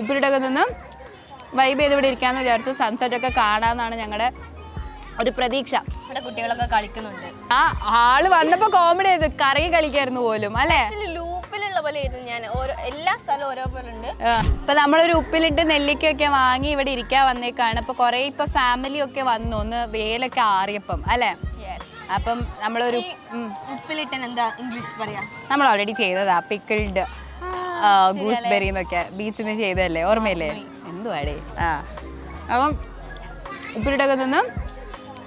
ഉപ്പിലിട്ടൊക്കെ നിന്ന് വൈബ് ചെയ്ത് ഇവിടെ ഇരിക്കാന്ന് വിചാരിച്ചു. സൺസെറ്റ് ഒക്കെ കാണാമെന്നാണ് ഞങ്ങളുടെ ഒരു പ്രതീക്ഷ. ഇവിടെ കുട്ടികളൊക്കെ കളിക്കുന്നുണ്ട്. ആ ആൾ വന്നപ്പോ കോമഡി ചെയ്ത് കറങ്ങി കളിക്കായിരുന്നു പോലും അല്ലേ? ലൂപ്പിലുള്ള പോലെ ഞാൻ. ഓരോ എല്ലാ സ്ഥലവും ഓരോ പോലെ ഉണ്ട്. ഇപ്പൊ നമ്മളൊരു ഉപ്പിലിട്ട് നെല്ലിക്കൊക്കെ വാങ്ങി ഇവിടെ ഇരിക്കാൻ വന്നേക്കാണ്. ഇപ്പൊ കുറെ ഇപ്പൊ ഫാമിലി ഒക്കെ വന്നു. ഒന്ന് വേലൊക്കെ ആറിയപ്പം അല്ലേ? അപ്പം നമ്മളൊരു. ഉപ്പിലിട്ടൻ എന്താ ഇംഗ്ലീഷ് പറയാ? നമ്മൾ ഓൾറെഡി ചെയ്തതാ പിക്കിൾഡ് ഗൂസ്ബെറി എന്നൊക്കെ ബീച്ചിൽ നിന്ന് ചെയ്തല്ലേ ഓർമ്മയില്ലേ? എന്തുവാടേ? ആ. അപ്പം ഉപ്പിലിട്ടൊക്കെ നിന്ന്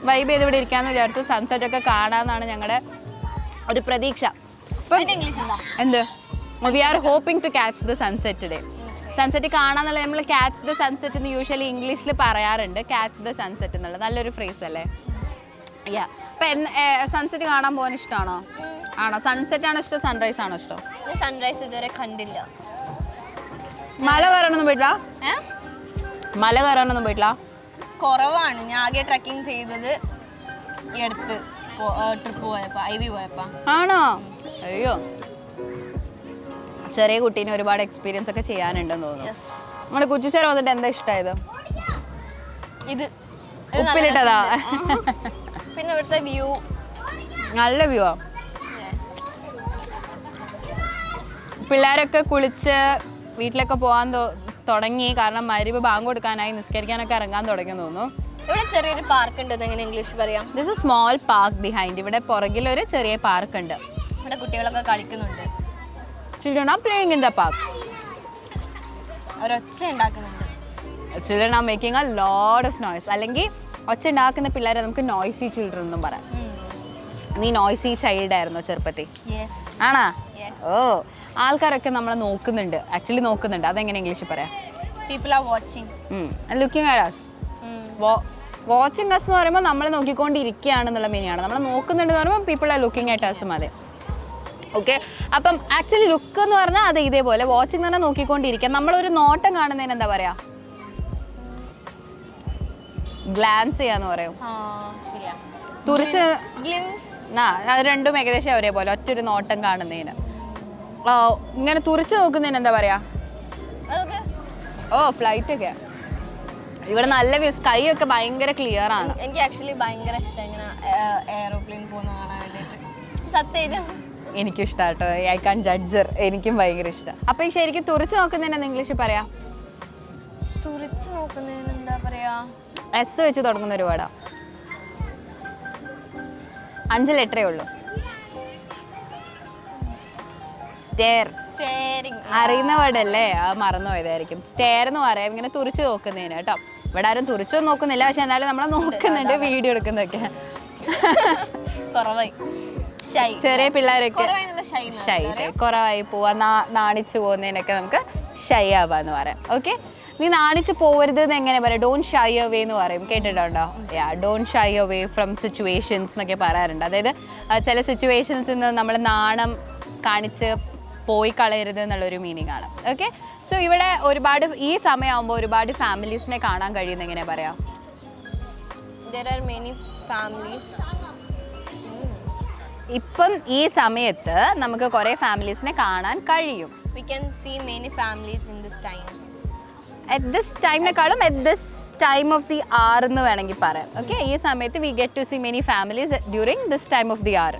വൈബ് ചെയ്ത് ഇവിടെ ഇരിക്കാന്ന് വിചാരിച്ചു. സൺസെറ്റ് ഒക്കെ കാണാമെന്നാണ് ഞങ്ങളുടെ ഒരു പ്രതീക്ഷ. എന്ത്? We are hoping to catch the sunset day sunset കാണാന്നുള്ളത് നമ്മൾ ക്യാച്ച് ദ സൺസെറ്റ് എന്ന് യൂഷ്വലി ഇംഗ്ലീഷിൽ പറയാറുണ്ട്. ക്യാച്ച് ദ സൺസെറ്റ് എന്നുള്ളത് നല്ലൊരു ഫ്രേസ് അല്ലേ? യാ അപ്പം സൺസെറ്റ് കാണാൻ പോകാൻ ഇഷ്ടമാണോ ആണോ? സൺസെറ്റ് ആണോ ഇഷ്ടം? സൺറൈസ് ആണോ ഇഷ്ടം? ഞാൻ സൺറൈസ് ഇതുവരെ കണ്ടില്ല. മല കയറാനൊന്നും പോയിട്ടില്ല? ഏ? മല കയറാനൊന്നും പോയിട്ടില്ല? കുറവാണ്. ഞാൻ ആകെ ട്രക്കിംഗ് ചെയ്തത് ഈ അടുത്ത് ട്രിപ്പ് പോയപ്പോ ഐ വി പോയപ്പോ. ആണോ? അയ്യോ. ചെറിയ കുട്ടീനെ ഒരുപാട് എക്സ്പീരിയൻസ് ഒക്കെ ചെയ്യാനുണ്ടെന്ന് തോന്നുന്നു. നമ്മുടെ നമ്മുടെ ചേർ വന്നിട്ട് എന്താ ഇഷ്ടമായത് ഇത്. ഉപ്പിലിട്ടതാ? പിന്നെ ഇവിടുത്തെ വ്യൂ നല്ല വ്യൂ ആ. പിള്ളേരൊക്കെ കുളിച്ച് വീട്ടിലൊക്കെ പോകാൻ തുടങ്ങി. കാരണം മരുവ് ബാങ്ക് കൊടുക്കാനായി നിസ്കരിക്കാനൊക്കെ ഇറങ്ങാൻ തുടങ്ങി തോന്നുന്നു. ഇവിടെ ചെറിയൊരു പാർക്ക് ഉണ്ട് എങ്ങനെ ഇംഗ്ലീഷ് പറയാം? This a small park behind ഇവിടെ പുറകിലൊരു ചെറിയ പാർക്ക് ഉണ്ട് ഇവിടെ കുട്ടികളൊക്കെ കളിക്കുന്നുണ്ട്. Children are playing in the park ഒരൊച്ച ഉണ്ടാക്കുന്നുണ്ട്. Children are making a load of noise അല്ലെങ്കിൽ ഒച്ച ഉണ്ടാക്കുന്ന പിള്ളേരെ നമുക്ക് നോയ്സി ചിൽഡ്രൻ എന്നും പറയാം. നീ നോയ്സി ചൈൽഡ് ആയിരുന്നോ ചെറുപ്പത്തിൽ ആണാ. ഓ ആൾക്കാരൊക്കെ നമ്മളെ നോക്കുന്നുണ്ട്. ആക്ച്വലി നോക്കുന്നുണ്ട്. അതെങ്ങനെ ഇംഗ്ലീഷിൽ പറയാം? People are watching looking at us watching us എന്ന് പറയുമ്പോൾ നമ്മൾ നോക്കിക്കൊണ്ടിരിക്കുകയാണെന്നുള്ള മീനിങ് ആണ് നമ്മൾ നോക്കുന്നുണ്ട് എന്ന് പറയുമ്പോൾ people are looking at us മതി. ഓക്കെ അപ്പം ആക്ച്വലി ലുക്ക് എന്ന് പറഞ്ഞാൽ അത് ഇതേപോലെ വാച്ചിങ് തന്നെ നോക്കിക്കൊണ്ടിരിക്കുക. നമ്മളൊരു നോട്ടം കാണുന്നതിന് എന്താ പറയാ? ഗ്ലാൻസ് ചെയ്യാന്ന് പറയും. ശരിയാ. തുറിച്ച് ഗ്ലിംസ് ആ അത് രണ്ടും ഏകദേശം ഒരേപോലെ ഒറ്റൊരു നോട്ടം കാണുന്നതിന്. ഇങ്ങനെ തുറിച്ച് നോക്കുന്നതിന് എന്താ പറയാ? ഓ ഫ്ലൈറ്റ് ഒക്കെ. ഇവിടെ നല്ല വ്യൂ സ്കൈ ഒക്കെ ഭയങ്കര ക്ലിയർ ആണ്. എനിക്ക് ആക്ച്വലി ഭയങ്കര ഇഷ്ടം ഇങ്ങനെ എയറോപ്ലെയിൻ പോകുന്ന കാണാൻ വേണ്ടിയിട്ട്. സത്യം. എനിക്കും ഇഷ്ടാട്ടോ ഐ കാൺ ജഡ്ജർ എനിക്കും ഭയങ്കര ഇഷ്ടം. അപ്പൊ ഈ ശരിക്കും തുറിച്ച് നോക്കുന്നതിന് ഇംഗ്ലീഷിൽ പറയാ? തുറിച്ച് നോക്കുന്നതിന് എന്താ പറയാ? എസ് വെച്ച് തുടങ്ങുന്ന ഒരു വേർഡാ. അഞ്ച് ലെറ്ററേ ഉള്ളൂ. സ്റ്റെയർ അറിയുന്ന വേർഡല്ലേ? അത് മറന്നു പോയതായിരിക്കും. സ്റ്റെയർ എന്ന് പറയാം. ഇങ്ങനെ തുറിച്ച് നോക്കുന്നതിന് കേട്ടോ. ഇവിടെ ആരും തുറിച്ചൊന്നും നോക്കുന്നില്ല. പക്ഷെ എന്നാലും നമ്മളെ നോക്കുന്നുണ്ട് വീഡിയോ എടുക്കുന്നൊക്കെ കുറവായി. ചെറിയ പിള്ളേരൊക്കെ ഷൈ ഷൈ കുറവായി പോവാ. നാണിച്ചു പോകുന്നതിനൊക്കെ നമുക്ക് ഷൈ ആവാന്ന് പറയാം. ഓക്കെ നീ നാണിച്ച് പോവരുത് എന്ന് എങ്ങനെ പറയാം? ഡോൺ ഷൈ അവേ എന്ന് പറയും. കേട്ടിട്ടുണ്ടോ? Ya don't shy away from situations എന്നൊക്കെ പറയാറുണ്ട്. അതായത് ചില സിറ്റുവേഷൻസിൽ നിന്ന് നമ്മൾ നാണം കാണിച്ച് പോയി കളയരുത് എന്നുള്ളൊരു മീനിങ് ആണ്. ഓക്കെ സോ ഇവിടെ ഒരുപാട് ഈ സമയമാകുമ്പോൾ ഒരുപാട് ഫാമിലീസിനെ കാണാൻ കഴിയുന്ന എങ്ങനെ പറയാം? ഇപ്പം ഈ സമയത്ത് നമുക്ക് കുറേ ഫാമിലീസിനെ കാണാൻ കഴിയും. We can see many families in this time at this ടൈമിനെക്കാളും at this time of the year എന്ന് വേണമെങ്കിൽ പറയാം. ഓക്കെ ഈ സമയത്ത് we get to see many families during this time of the year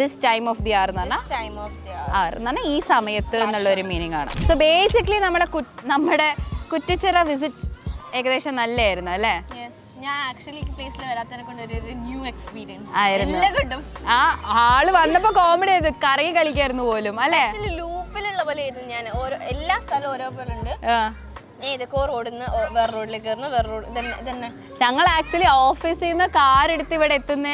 this time of the year എന്ന് പറഞ്ഞാൽ time of the year എന്ന് പറഞ്ഞാൽ ഈ സമയത്ത് എന്നുള്ള ഒരു മീനിങ് ആണ്. സോ ബേസിക്കലി നമ്മുടെ നമ്മുടെ കുറ്റിച്ചിറ വിസിറ്റ് ഏകദേശം നല്ലായിരുന്നു അല്ലേ? ഞാൻ ആക്ച്വലി ഈ പ്ലേസിൽ വരാത്തതിനെ കൊണ്ട് ഒരു ന്യൂ എക്സ്പീരിയൻസ് ആയിരുന്നു. ആ ആൾ വന്നപ്പോ കോമഡി ചെയ്ത് കറങ്ങി കളിക്കായിരുന്നു പോലും. അല്ലെ? ലൂപ്പിലുള്ള പോലെ ആയിരുന്നു ഞാൻ. ഓരോ എല്ലാ സ്ഥലവും ഓരോ പോലെ ഉണ്ട്. ഏതൊക്കെ റോഡിൽ നിന്ന് വേറെ റോഡിലേക്ക് കയറുന്നു വേറെ റോഡ് തന്നെ ഞങ്ങൾ ആക്ച്വലി ഓഫീസിൽ നിന്ന് കാർ എടുത്ത് ഇവിടെ എത്തുന്ന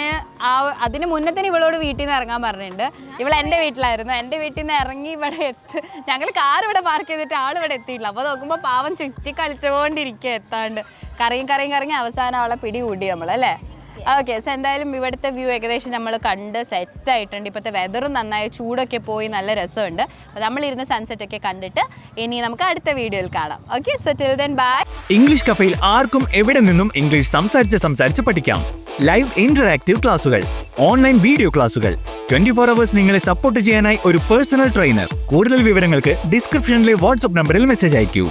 ആ അതിന് മുന്നേ തന്നെ ഇവളോട് വീട്ടിൽ നിന്ന് ഇറങ്ങാൻ പറഞ്ഞിട്ടുണ്ട്. ഇവൾ എന്റെ വീട്ടിലായിരുന്നു. എന്റെ വീട്ടിൽ നിന്ന് ഇറങ്ങി ഇവിടെ എത്തു ഞങ്ങൾ കാർ ഇവിടെ പാർക്ക് ചെയ്തിട്ട് ആൾ ഇവിടെ എത്തിയില്ല അപ്പോൾ നോക്കുമ്പോൾ പാവം ചുറ്റി കളിച്ചുകൊണ്ടിരിക്കുക എത്താണ്ട്. കറങ്ങി കറങ്ങി കറങ്ങി അവസാനം അവളെ പിടി കൂടി നമ്മൾ അല്ലേ? ഓക്കെ സോ എന്തായാലും ഇവിടുത്തെ വ്യൂ ഏകദേശം നമ്മൾ കണ്ട് സെറ്റ് ആയിട്ടുണ്ട്. ഇപ്പോഴത്തെ വെതറും നന്നായി ചൂടൊക്കെ പോയി നല്ല രസമുണ്ട്. അപ്പോൾ നമ്മളിരുന്ന് സൺസെറ്റ് ഒക്കെ കണ്ടിട്ട് ഇനി നമുക്ക് അടുത്ത വീഡിയോയിൽ കാണാം. Okay so till then bye English കഫയിൽ ആർക്കും എവിടെ നിന്നും ഇംഗ്ലീഷ് സംസാരിച്ച് സംസാരിച്ച് പഠിക്കാം. ലൈവ് ഇന്ററാക്റ്റീവ് ക്ലാസുകൾ ഓൺലൈൻ വീഡിയോ ക്ലാസുകൾ ട്വന്റി ഫോർ അവേഴ്സ് നിങ്ങളെ സപ്പോർട്ട് ചെയ്യാനായി ഒരു പേഴ്സണൽ ട്രെയിനർ കൂടുതൽ വിവരങ്ങൾക്ക് ഡിസ്ക്രിപ്ഷനിലെ വാട്സ്ആപ്പ് നമ്പറിൽ മെസ്സേജ് അയക്കൂ.